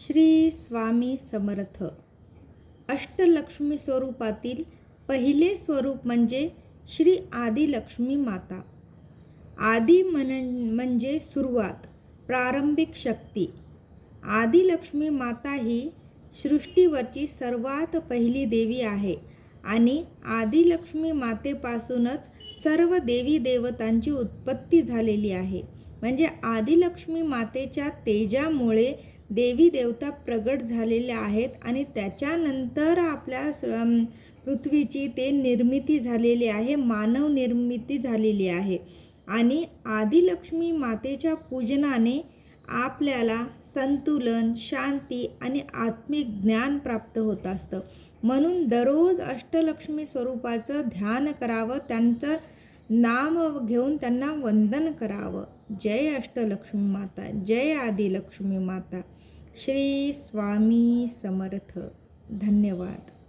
श्री स्वामी समर्थ. अष्टलक्ष्मी स्वरूपातील पहिले स्वरूप म्हणजे श्री आदिलक्ष्मी माता. आदी म्हण म्हणजे सुरुवात प्रारंभिक शक्ती. आदिलक्ष्मी माता ही सृष्टीवरची सर्वात पहिली देवी आहे आणि आदिलक्ष्मी मातेपासूनच सर्व देवी देवतांची उत्पत्ती झालेली आहे. म्हणजे आदिलक्ष्मी मातेच्या तेजामुळे देवी देवता प्रगट झालेल्या आहेत आणि त्याच्यानंतर आपल्या स- पृथ्वीची ते निर्मिती झालेली आहे मानव निर्मिती झालेली आहे. आणि आदिलक्ष्मी मातेच्या पूजनाने आपल्याला संतुलन शांती आणि आत्मिक ज्ञान प्राप्त होत असतं. म्हणून दररोज अष्टलक्ष्मी स्वरूपाचं ध्यान करावं त्यांचं नाम घेऊन त्यांना वंदन करावं. जय अष्टलक्ष्मी माता जय आदिलक्ष्मी माता. श्री स्वामी समर्थ. धन्यवाद.